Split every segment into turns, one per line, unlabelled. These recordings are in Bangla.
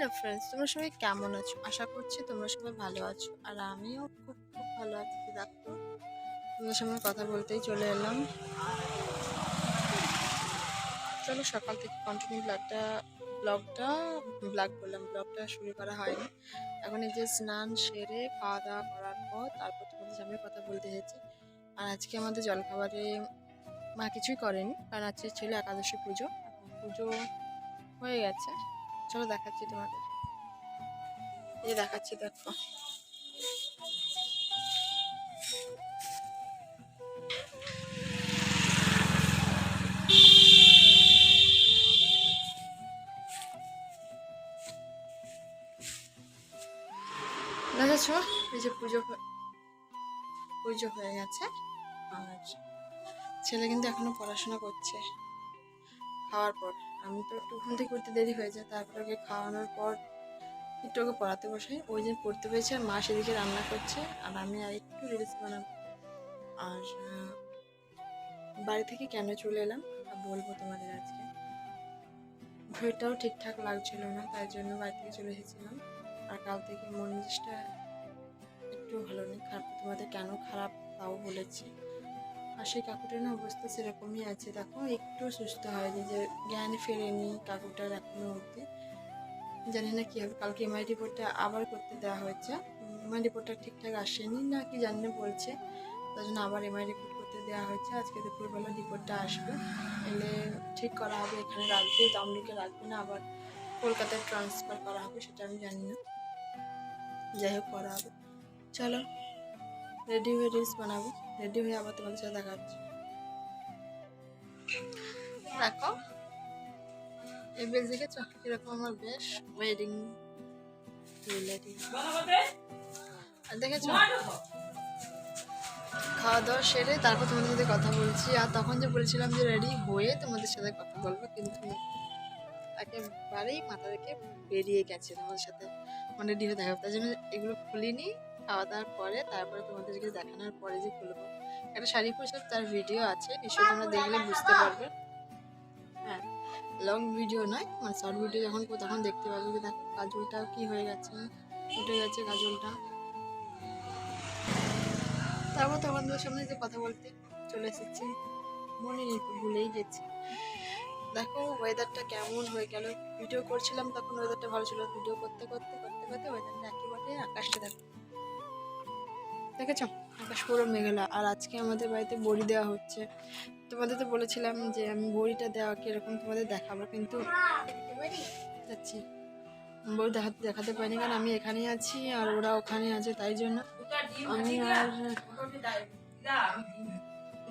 হ্যালো ফ্রেন্ডস, তোমরা সবাই কেমন আছো? আশা করছি তোমরা সবাই ভালো আছো। আর আমিও খুব খুব ভালো আছি, দেখো। তোমাদের সঙ্গে কথা বলতেই চলে এলাম। চলো সকাল থেকে কন্টিনিউ ব্লগটা ব্লগটা, ব্লগ বললাম, ব্লগটা শুরু করা হয়নি। এখন এই যে স্নান সেরে খাওয়া দাওয়া করার পর তারপর তোমাদের সামনে কথা বলতে এসেছি আর আজকে আমাদের জলখাবারে মা কিছুই করেনি, কারণ আজকে ছিল একাদশী পুজো। পুজো হয়ে গেছে। চলো দেখাচ্ছি তোমাদের। এই দেখাচ্ছি, দেখো। পুজো পুজো হয়ে গেছে। আর ছেলে কিন্তু এখনও পড়াশোনা করছে। খাওয়ার পর। আমি তো একটু থেকে উঠতে দেরি হয়ে যায়। তারপর ওকে খাওয়ানোর পর একটু ওকে পড়াতে বসাই। ওই যে পড়তে পেরেছে আর মা সেদিকে রান্না করছে আর আমি আর একটু রিলস বানাবো। আর বাড়ি থেকে কেন চলে এলাম বলব তোমাদের আজকে। ভিড়টাও ঠিকঠাক লাগছিল না, তাই জন্য বাড়ি থেকে চলে এসেছিলাম। আর কাল থেকে মন একটু ভালো নেই। খারাপ তোমাদের কেন খারাপ তাও বলেছি। আর সেই কাকুটার না অবস্থা সেরকমই আছে। দেখো, একটু সুস্থ হয়নি যে জ্ঞান ফেরেনি কাকুটার এখনও অবধি। জানি না কি হবে, কালকে এমআই রিপোর্টটা আবার করতে দেওয়া হয়েছে। এমআই রিপোর্টটা ঠিকঠাক আসেনি, না কি জানি না বলছে। তার জন্য আবার এমআই রিপোর্ট করতে দেওয়া হয়েছে। আজকে দুপুরবেলা রিপোর্টটা আসবে। এলে ঠিক করা হবে, এখানে রাখবে দামলিকে রাখবে না, আবার কলকাতায় ট্রান্সফার করা হবে, সেটা আমি জানি না। যাই হোক, করা হবে। চলো। রেডি হয়ে রিলস বানাবো। রেডি হয়ে আবার তোমাদের সাথে দেখা হচ্ছে। দেখো। এই বেশ দেখেছ কীরকম আমার বেশ ওয়েডিং আর দেখেছ? খাওয়া দাওয়া সেরে তারপর তোমাদের সাথে কথা বলছি। আর তখন যে বলেছিলাম যে রেডি হয়ে তোমাদের সাথে কথা বলব, কিন্তু একেবারেই মাথা থেকে বেরিয়ে গেছে তোমাদের সাথে। মানে রেডি হয়ে দেখা তাই জন্য এগুলো খুলিনি। খাওয়া দাওয়ার পরে তারপরে তোমাদেরকে দেখানোর পরে যে খুলবো। একটা শাড়ি পরেছিলাম, তার ভিডিও আছে, নিশ্চয়ই তোমরা দেখলে বুঝতে পারবে। হ্যাঁ লং ভিডিও নয় মানে শর্ট ভিডিও যখন তখন দেখতে পারবে যে দেখো কাজলটা কী হয়ে গেছে, উঠে গেছে কাজলটা। তারপর তোমাদের সামনে যে কথা বলতে চলে এসেছি, মনে নেই, ভুলেই গেছি। দেখো ওয়েদারটা কেমন হয়ে গেল। ভিডিও করছিলাম তখন ওয়েদারটা ভালো ছিল ভিডিও করতে করতে করতে করতে ওয়েদারটা একেবারে আকাশটা দেখো। দেখেছ? আকাশ পুরো মেঘলা। আর আজকে আমাদের বাড়িতে বড়ি দেওয়া হচ্ছে। তোমাদের তো বলেছিলাম যে আমি বড়িটা দেওয়া কীরকম তোমাদের দেখাবো কিন্তু যাচ্ছি। বড়ি দেখাতে দেখাতে পারিনি কারণ আমি এখানেই আছি আর ওরা ওখানে আছে তাই জন্য আমি আর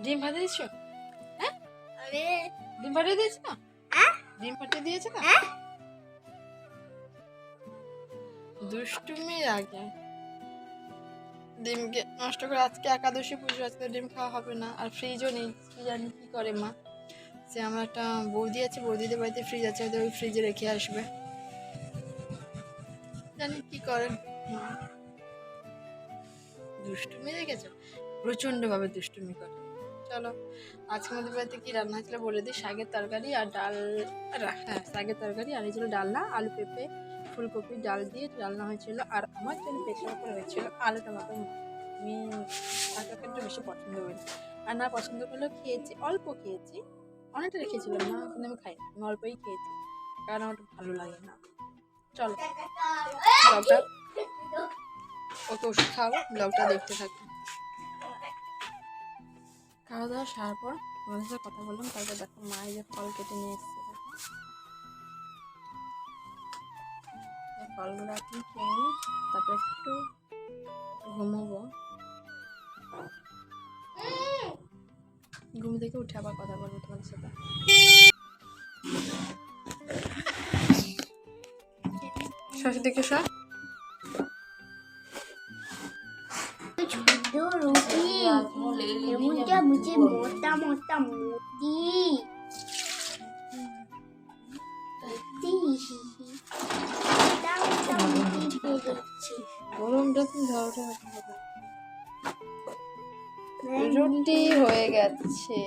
ডিম ভাজা দিচ্ছ? হ্যাঁ? ডিম ফাটিয়ে দিয়েছে না ডিম ফাটিয়ে দিয়েছে না দুষ্টুমির আগে ডিমকে নষ্ট করে, আজকে একাদশী পুজো, আজকে ডিম খাওয়া হবে না। আর ফ্রিজও নেই, কি জানি কী করে মা। সে আমার একটা বৌদি আছে, বৌদিদের বাড়িতে ফ্রিজ আছে হয়তো ওই ফ্রিজে রেখে আসবে। জানি কি করেন হুম। দুষ্টুমি দেখেছ? প্রচণ্ডভাবে দুষ্টুমি করে। চলো আজকে আমাদের বাড়িতে কী রান্না হয়েছিল বলে দিই। শাকের তরকারি আর ডাল হ্যাঁ শাকের তরকারি, আর এই ছিল ডালনা, আলু পেঁপে ফুলকপি, ডাল দিয়ে রান্না হয়েছিল আর আমার জন্য প্রেশার করে হয়েছিল আলু টমাটো আমি তরকারিটা বেশি পছন্দ করি। আর না পছন্দ করলেও খেয়েছি, অল্প খেয়েছি। অনেকটা রেখেছিলাম, না, কিন্তু আমি খাই আমি অল্পই খেয়েছি, কারণ আমার ভালো লাগে না। চলো, ব্লগটা ওকে ওষুধ খাও ব্লগটা দেখতে থাকো। খাওয়া দাওয়া সারার পর তোমাদের সাথে কথা বললাম, তারপর দেখো মায়ের যে ফল কেটে নিয়ে এসছে। ফলগুলো এখন খেয়ে নিই, তারপর একটু ঘুমোবো। ঘুম থেকে উঠে আবার কথা বলব তোমার সাথে। শাশুর হবে হ্যাঁ, রুটি হয়ে গেছে।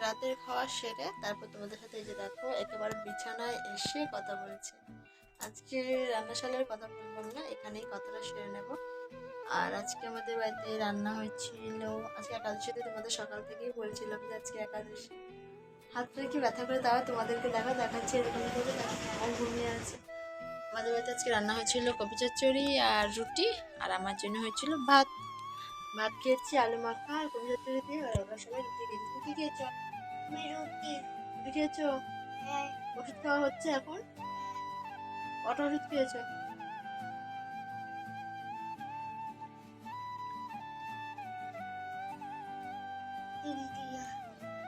রাতের খাওয়া সেরে তারপর তোমাদের সাথে এই যে দেখো একেবারে বিছানায় এসে কথা বলছে। আজকে রান্নাশালের কথা বলব না এখানেই কথাটা সেরে নেব। আর আজকে আমাদের বাড়িতে রান্না হয়েছিল আজকে একাদশীতে তোমাদের সকাল থেকেই বলছিলাম যে আজকে একাদশী। হাতটা কি ব্যথা করে দাও তোমাদেরকে দেখা দেখাচ্ছি এরকম করে দেখো, আর ঘুমিয়ে আছে। আমাদের বাড়িতে আজকে রান্না হয়েছিল কপি চচ্চড়ি আর রুটি আর আমার জন্য হয়েছিল ভাত। ভাত খেয়েছি আলু মাখা আর কপি চচ্চড়ি দিয়ে আর ওরা সবাই রুটি খেয়েছি। তুমি কি খেয়েছো?
আমি রুটি।
রুটি খেয়েছো?
হ্যাঁ।
ওষুধ খাওয়া হচ্ছে এখন? কটা ওষুধ খেয়েছো?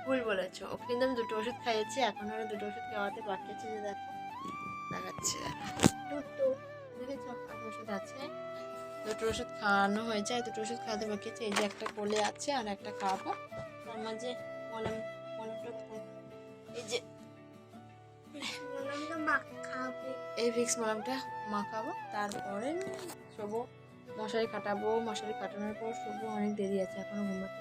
ভুল বলেছ। ওকে কিন্তু আমি দুটো ওষুধ খাইয়েছি এখন ওরা দুটো ওষুধ খাওয়াতে বাকি আছে যে দেখো। দেখাচ্ছি।
দুটো
দেখেছ? ওষুধ আছে। দুটো ওষুধ খাওয়ানো হয়েছে আর দুটো ওষুধ খাওয়াতে বাকি আছে এই যে একটা কোলে আছে আর একটা খাওয়াবো। তার মাঝে মলম মলমটা এই যে এই ভিক্স মলমটা মাখাবো। তারপরে শোবো মশারি কাটাবো। মশারি কাটানোর পর শোবো অনেক দেরি আছে এখনও ঘুমাতে।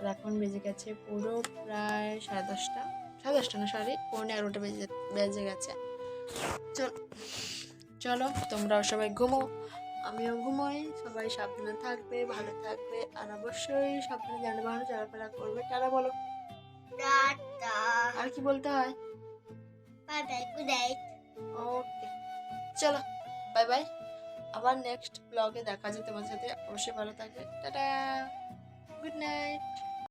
আর এখন বেজে গেছে পুরো প্রায় সাড়ে দশটা। সাড়ে দশটা না সরি পৌনে এগারোটা বেজে বেজে গেছে। চল চলো তোমরাও সবাই ঘুমো। আমিও ঘুমোই সবাই সাবধানে থাকবে ভালো থাকবে আর অবশ্যই সাবধানে যানবাহন চলাফেরা করবে। তারা বলো? আর কি বলতে হয়?
Bye bye good night
okay. চলো বাই বাই আবার নেক্সট ব্লগে দেখা যায় তোমার সাথে। অবশ্যই ভালো থাকবে। টাটা। Good night